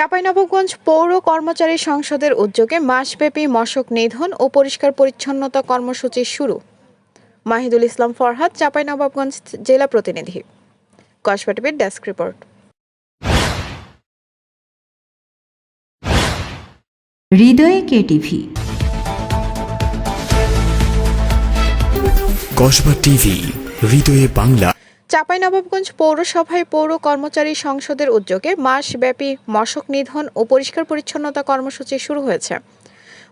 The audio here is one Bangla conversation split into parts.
চাঁপাইনবাবগঞ্জ পৌর কর্মচারী সংসদের উদ্যোগে মাসব্যাপী মশক নিধন ও পরিষ্কার পরিচ্ছন্নতা কর্মসূচি শুরু। মাহিদুল ইসলাম ফরহাদ চাঁপাইনবাবগঞ্জ জেলা প্রতিনিধি। কসবা টিভির ডেস্ক রিপোর্ট। হৃদয়ে কেটিভি কসবা টিভি হৃদয়ে বাংলা। চাঁপাইনবাবগঞ্জ পৌরসভায় পৌর কর্মচারী সংসদের উদ্যোগে মাসব্যাপী মশক নিধন ও পরিষ্কার পরিচ্ছন্নতা কর্মসূচি শুরু হয়েছে।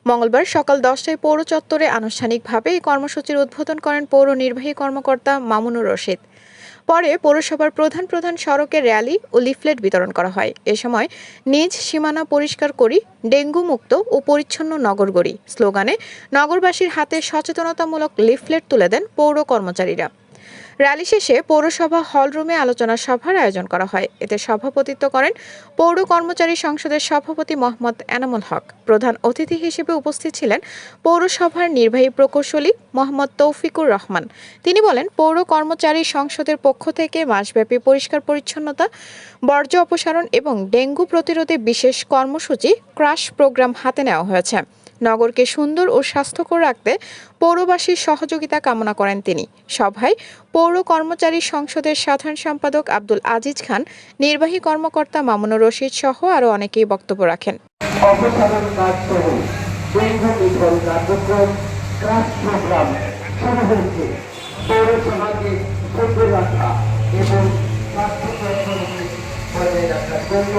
মঙ্গলবার সকাল দশটায় পৌর চত্বরে আনুষ্ঠানিকভাবে এই কর্মসূচির উদ্বোধন করেন পৌর নির্বাহী কর্মকর্তা মামুনুর রশিদ। পরে পৌরসভার প্রধান প্রধান সড়কে র্যালি ও লিফলেট বিতরণ করা হয়। এ সময় নিজ সীমানা পরিষ্কার করি ডেঙ্গু মুক্ত ও পরিচ্ছন্ন নগর গড়ি। স্লোগানে, নগরবাসীর হাতে সচেতনতামূলক লিফলেট তুলে দেন পৌর কর্মচারীরা। র্যালি শেষে পৌরসভা হলরুমে আলোচনা সভার আয়োজন করা হয়। এতে সভাপতিত্ব করেন পৌর কর্মচারী সংসদের সভাপতি মোহাম্মদ এনামুল হক। প্রধান অতিথি হিসেবে উপস্থিত ছিলেন পৌরসভার নির্বাহী প্রকৌশলী মোহাম্মদ তৌফিকুর রহমান। তিনি বলেন, পৌর কর্মচারী সংসদের পক্ষ থেকে মাসব্যাপী পরিষ্কার পরিচ্ছন্নতা, বর্জ্য অপসারণ এবং ডেঙ্গু প্রতিরোধে বিশেষ কর্মসূচি ক্রাশ প্রোগ্রাম হাতে নেওয়া হয়েছে। নগরকে সুন্দর ও স্বাস্থ্যকর রাখতে পৌরবাসীর সহযোগিতা কামনা করেন তিনি। সভায় পৌর কর্মচারী সংসদের সাধারণ সম্পাদক আব্দুল আজিজ খান, নির্বাহী কর্মকর্তা মামুনুর রশিদ সহ আরও অনেকেই বক্তব্য রাখেন। এবং পরিবেশ বজায় রাখার জন্য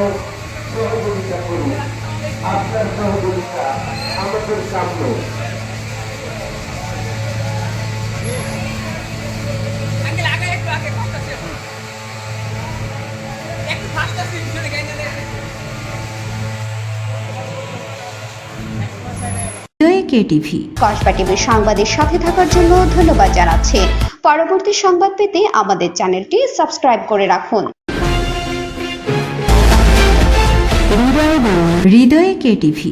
পিছনে গাড়ি নিয়ে হৃদয়ে কেটিভি কসবা টিভির সংবাদের সাথে থাকার জন্য ধন্যবাদ জানাচ্ছি। পরবর্তী সংবাদ পেতে আমাদের চ্যানেলটি সাবস্ক্রাইব করে রাখুন। হৃদয়ে কেটিভি